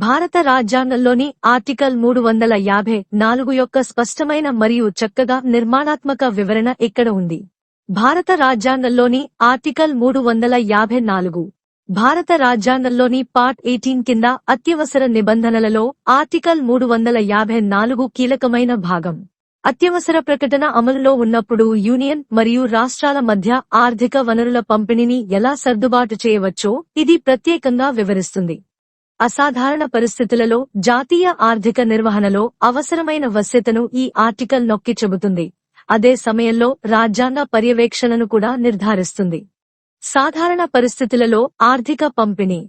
భారత రాజ్యాంగంలోని ఆర్టికల్ మూడు వందల యాభై నాలుగు యొక్క స్పష్టమైన మరియు చక్కగా నిర్మాణాత్మక వివరణ ఇక్కడ ఉంది? భారత రాజ్యాంగంలోని ఆర్టికల్ మూడు వందల యాభై నాలుగు. భారత రాజ్యాంగంలోని పార్ట్ ఎయిటీన్ కింద అత్యవసర నిబంధనలలో ఆర్టికల్ మూడు వందల యాభై నాలుగు కీలకమైన భాగం. అత్యవసర ప్రకటన అమలులో ఉన్నప్పుడు యూనియన్ మరియు రాష్ట్రాల మధ్య ఆర్థిక వనరుల పంపిణీని ఎలా సర్దుబాటు చేయవచ్చో ఇది ప్రత్యేకంగా వివరిస్తుంది. అసాధారణ పరిస్థితులలో జాతీయ ఆర్థిక నిర్వహణలో అవసరమైన వశ్యతను ఈ ఆర్టికల్ నొక్కి చెబుతుంది. అదే సమయంలో రాజ్యాంగ పర్యవేక్షణను కూడా నిర్ధారిస్తుంది. సాధారణ పరిస్థితులలో ఆర్థిక పంపిణీ.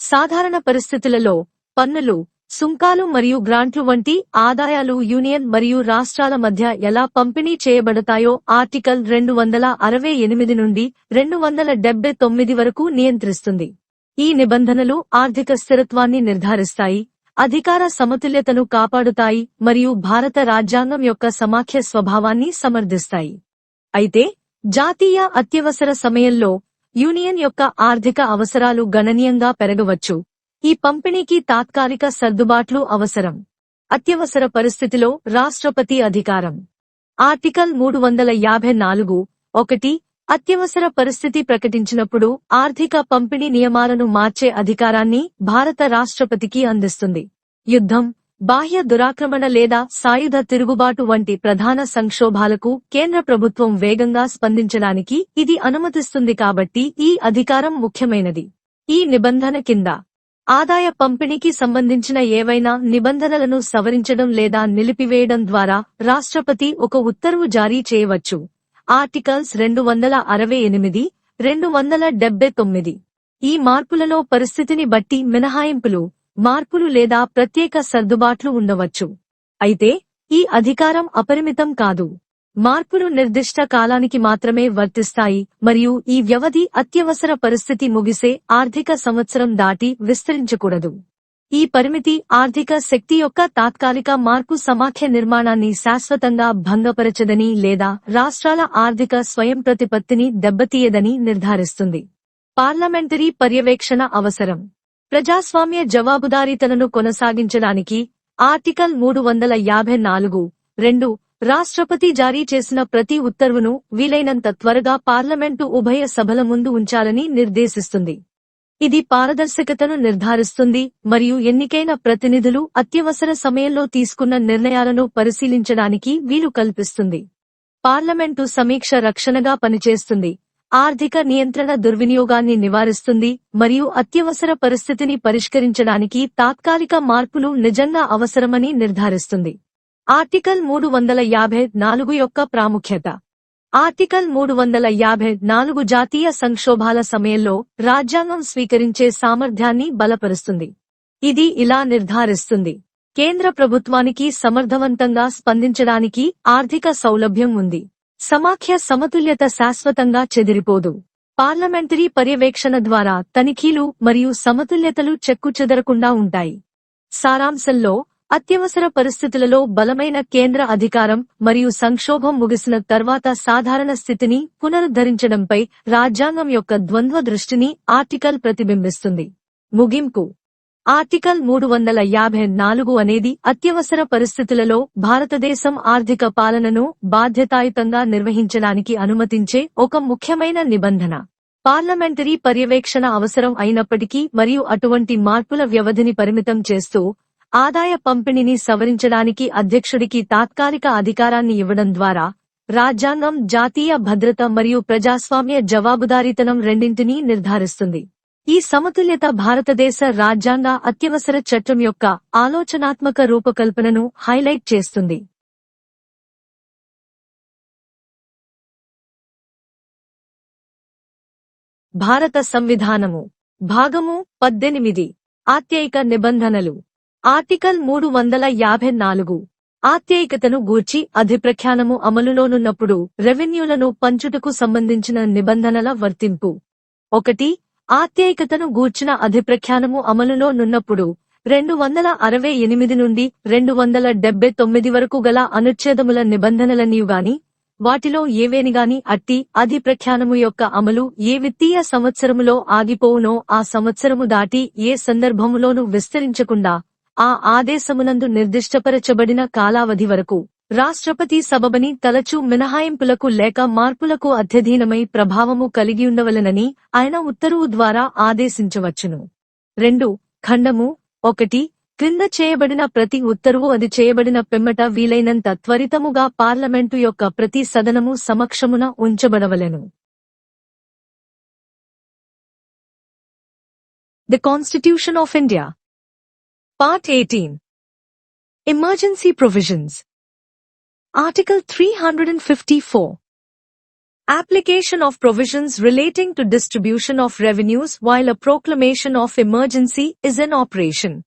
సాధారణ పరిస్థితులలో పన్నులు సుంకాలు మరియు గ్రాంట్లు వంటి ఆదాయాలు యూనియన్ మరియు రాష్ట్రాల మధ్య ఎలా పంపిణీ చేయబడతాయో ఆర్టికల్ రెండు వందల అరవై ఎనిమిది నుండి రెండు వందల డెబ్బై తొమ్మిది వరకు నియంత్రిస్తుంది. ఈ నిబంధనలు ఆర్థిక స్థిరత్వాన్ని నిర్ధారిస్తాయి అధికార సమతుల్యతను కాపాడుతాయి మరియు భారత రాజ్యాంగం యొక్క సమాఖ్య స్వభావాన్ని సమర్థిస్తాయి. అయితే జాతీయ అత్యవసర సమయంలో యూనియన్ యొక్క ఆర్థిక అవసరాలు గణనీయంగా పెరగవచ్చు. ఈ పంపిణీకి తాత్కాలిక సర్దుబాట్లు అవసరం. అత్యవసర పరిస్థితిలో రాష్ట్రపతి అధికారం. ఆర్టికల్ మూడు వందల యాభై నాలుగు ఒకటి అత్యవసర పరిస్థితి ప్రకటించినప్పుడు ఆర్థిక పంపిణీ నియమాలను మార్చే అధికారాన్ని భారత రాష్ట్రపతికి అందిస్తుంది. యుద్ధం బాహ్య దురాక్రమణ లేదా సాయుధ తిరుగుబాటు వంటి ప్రధాన సంక్షోభాలకు కేంద్ర ప్రభుత్వం వేగంగా స్పందించడానికి ఇది అనుమతిస్తుంది కాబట్టి ఈ అధికారం ముఖ్యమైనది. ఈ నిబంధన కింద ఆదాయ పంపిణీకి సంబంధించిన ఏవైనా నిబంధనలను సవరించడం లేదా నిలిపివేయడం ద్వారా రాష్ట్రపతి ఒక ఉత్తర్వు జారీ చేయవచ్చు. ఆర్టికల్స్ రెండు వందల అరవై ఎనిమిది రెండు వందల డెబ్బై తొమ్మిది. ఈ మార్పులలో పరిస్థితిని బట్టి మినహాయింపులు మార్పులు లేదా ప్రత్యేక సర్దుబాట్లు ఉండవచ్చు. అయితే ఈ అధికారం అపరిమితం కాదు. మార్పులు నిర్దిష్ట కాలానికి మాత్రమే వర్తిస్తాయి మరియు ఈ వ్యవధి అత్యవసర పరిస్థితి ముగిసే ఆర్థిక సంవత్సరం దాటి విస్తరించకూడదు. ఈ పరిమితి ఆర్థిక శక్తి యొక్క తాత్కాలిక మార్పు సమాఖ్య నిర్మాణాన్ని శాశ్వతంగా భంగపరచదని లేదా రాష్ట్రాల ఆర్థిక స్వయం ప్రతిపత్తిని దెబ్బతీయదని నిర్ధారిస్తుంది. పార్లమెంటరీ పర్యవేక్షణ అవసరం. ప్రజాస్వామ్య జవాబుదారీతనను కొనసాగించడానికి ఆర్టికల్ మూడు వందల యాభై నాలుగు రెండు రాష్ట్రపతి జారీ చేసిన ప్రతి ఉత్తర్వును వీలైనంత త్వరగా పార్లమెంటు ఉభయ సభల ముందు ఉంచాలని నిర్దేశిస్తుంది. ఇది పారదర్శకతను నిర్ధారిస్తుంది మరియు ఎన్నికైన ప్రతినిధులు అత్యవసర సమయంలో తీసుకున్న నిర్ణయాలను పరిశీలించడానికి వీలు కల్పిస్తుంది. పార్లమెంటు సమీక్ష రక్షణగా పనిచేస్తుంది. ఆర్థిక నియంత్రణ దుర్వినియోగాన్ని నివారిస్తుంది మరియు అత్యవసర పరిస్థితిని పరిష్కరించడానికి తాత్కాలిక మార్పులు నిజంగా అవసరమని నిర్ధారిస్తుంది. ఆర్టికల్ మూడు వందల యాభై నాలుగు యొక్క ప్రాముఖ్యత. ఆర్టికల్ మూడు వందల యాభై నాలుగు జాతీయ సంక్షోభాల సమయంలో రాజ్యాంగం స్వీకరించే సామర్థ్యాన్ని బలపరుస్తుంది. ఇది ఇలా నిర్ధారిస్తుంది. కేంద్ర ప్రభుత్వానికి సమర్థవంతంగా స్పందించడానికి ఆర్థిక సౌలభ్యం ఉంది. సమాఖ్య సమతుల్యత శాశ్వతంగా చెదిరిపోదు. పార్లమెంటరీ పర్యవేక్షణ ద్వారా తనిఖీలు మరియు సమతుల్యతలు చెక్కుచెదరకుండా ఉంటాయి. సారాంశంలో అత్యవసర పరిస్థితులలో బలమైన కేంద్ర అధికారం మరియు సంక్షోభం ముగిసిన తర్వాత సాధారణ స్థితిని పునరుద్ధరించడంపై రాజ్యాంగం యొక్క ద్వంద్వ దృష్టిని ఆర్టికల్ ప్రతిబింబిస్తుంది. ముగింపు. ఆర్టికల్ మూడు వందల యాభై నాలుగు అనేది అత్యవసర పరిస్థితులలో భారతదేశం ఆర్థిక పాలనను బాధ్యతాయుతంగా నిర్వహించడానికి అనుమతించే ఒక ముఖ్యమైన నిబంధన. పార్లమెంటరీ పర్యవేక్షణ అవసరం అయినప్పటికీ మరియు అటువంటి మార్పుల వ్యవధిని పరిమితం చేస్తూ ఆదాయ పంపిణీని సవరించడానికి అధ్యక్షుడికి తాత్కాలిక అధికారాన్ని ఇవ్వడం ద్వారా రాజ్యాంగం జాతీయ భద్రత మరియు ప్రజాస్వామ్య జవాబుదారీతనం రెండింటినీ నిర్ధారిస్తుంది. ఈ సమతుల్యత భారతదేశ రాజ్యాంగ అత్యవసర చట్టం యొక్క ఆలోచనాత్మక రూపకల్పనను హైలైట్ చేస్తుంది. భారత సంవిధానము. భాగము పద్దెనిమిది. ఆత్యయిక నిబంధనలు. ఆర్టికల్ మూడు వందల యాభై నాలుగు. ఆత్యయికతను గూర్చి అధిప్రఖ్యానము అమలులోనున్నప్పుడు రెవెన్యూలను పంచుటకు సంబంధించిన నిబంధనల వర్తింపు. ఒకటి ఆత్యయికతను గూర్చిన అధిప్రఖ్యానము అమలులో నున్నప్పుడు రెండు వందల అరవై ఎనిమిది నుండి రెండు వందల డెబ్బై తొమ్మిది వరకు గల అనుచ్ఛేదముల నిబంధనలన్నీయుగాని వాటిలో ఏవేనిగాని అట్టి అధిప్రఖ్యానము యొక్క అమలు ఏ విత్తీయ సంవత్సరములో ఆగిపోవునో ఆ సంవత్సరము దాటి ఏ సందర్భములోనూ విస్తరించకుండా ఆ ఆదేశమునందు నిర్దిష్టపరచబడిన కాలావధి వరకు రాష్ట్రపతి సబబని తలచు మినహాయింపులకు లేక మార్పులకు అత్యధీనమై ప్రభావము కలిగియుండవలనని ఆయన ఉత్తర్వు ద్వారా ఆదేశించవచ్చును. రెండు ఖండము ఒకటి క్రింద చేయబడిన ప్రతి ఉత్తర్వు అది చేయబడిన పిమ్మట వీలైనంత త్వరితముగా పార్లమెంటు యొక్క ప్రతి సదనము సమక్షమున ఉంచబడవలెను. The constitution of India Part 18 Emergency Provisions Article 354 Application of provisions relating to distribution of revenues while a proclamation of emergency is in operation.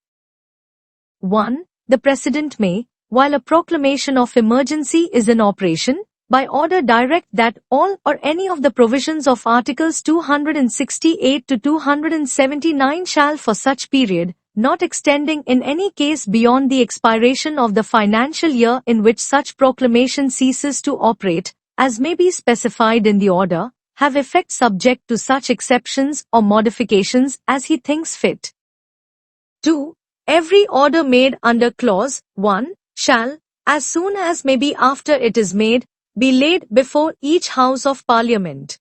1. The President may, while a proclamation of emergency is in operation, by order direct that all or any of the provisions of Articles 268 to 279 shall for such period, not extending in any case beyond the expiration of the financial year in which such proclamation ceases to operate, as may be specified in the order, have effect subject to such exceptions or modifications as he thinks fit. 2. Every order made under clause 1 shall, as soon as may be after it is made, be laid before each house of parliament.